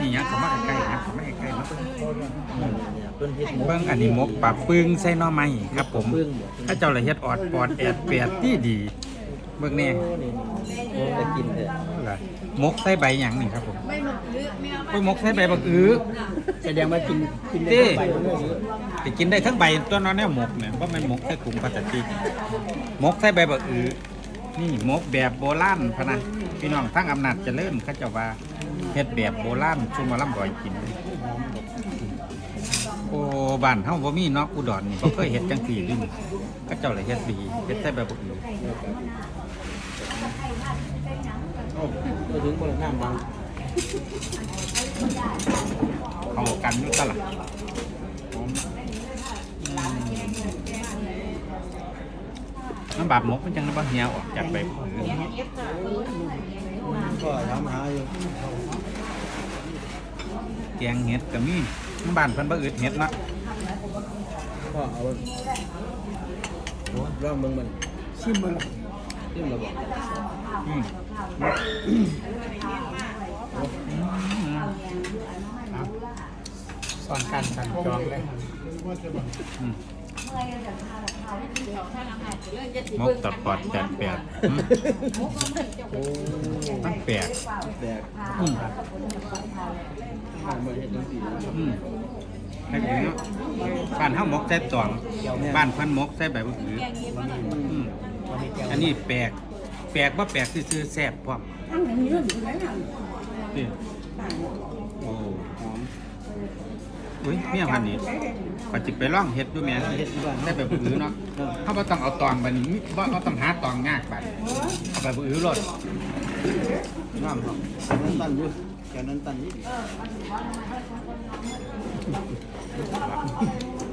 นี่ยังเขามาใกล้ๆนะเขามาใกล้ๆมาเบิ่งเนี่ยเพิ่นเฮ็ดหมูเบิ่งอันนี้มกปลาปึ้งใส่หน่อไม้ครับผมปึ้งบ่ถ้าเจ้าละเฮ็ดออดปอดแอดแปดที่ดีเบิ่งแน่โอ้นี่โอ้ได้กินเถอะล่ะมกใส่ใบหยังนี่ครับผมไม่หมดหรือไม่เอาโอ้ยมกใส่ใบบักอื้อแสดงว่ากินกินเด้ได้ทั้งใบทั้งเนื้อไปกินได้ทั้งใบตัวนั้นแนวหมกเนี่ยว่ามันหมกใส่กลุ่มพลาสติกหมกใส่ใบบักอื้อนี่หมกแบบโบราณพะนะ พี่น้องทั้งอำนาจเจริญเขาเจ้าว่าเฮ็ดแบบโบราณซุ่มมาล่ำบ่อยกินเลยโอ้บ้านเฮาบ่มีเนาะอุดรนี่บ่เคยเฮ็ดจังซี่นี่เขาเจ้าเลยเฮ็ดดีเฮ็ดใส่ใบบักอื้อโอ้ก็ถึงบ่ละน้ำดังเข้ากันอยู่ตะล่ะน้ บาดหมกมันจังบ่เหี่ยวออกจากใบบักอื้อก็ถามหาอยู่แกงเห็ดก็มีน้ำบ้านเพิ่นบ่อึดเห็ดเนาะก็เอาโอ้ลองเบิ่งมันชิมมันซิมแล้วบ่อืมเอาสอนการสั่งจองเลยอืม มกตัดปอดแปดแปดอืมโอ้มันแปลกแตกอืมข้าวมาเฮ็ดจังซี่อืมแค่นี้เนาะบ้านเฮาหมกใส่ตองบ้านพิ่นมกใส่ใบมะขืออืมอันนี้แปลก แปลกบ่าแปลกซื่อแซ่บพร้อมนั้ อุ้ยเมียพันนี้ก็จิไปล่องเฮ็ดดูแม่เฮ็ดที่บ้านได้แบบอื้อเนาะเขาบ่ต้องเอาตองบัดนี้มิบ่เขาต้องหาตองยากบัดเอาแบบอื้อรถน้ำหอมนั้นตันอยู่แค่นั้นตันนี่อ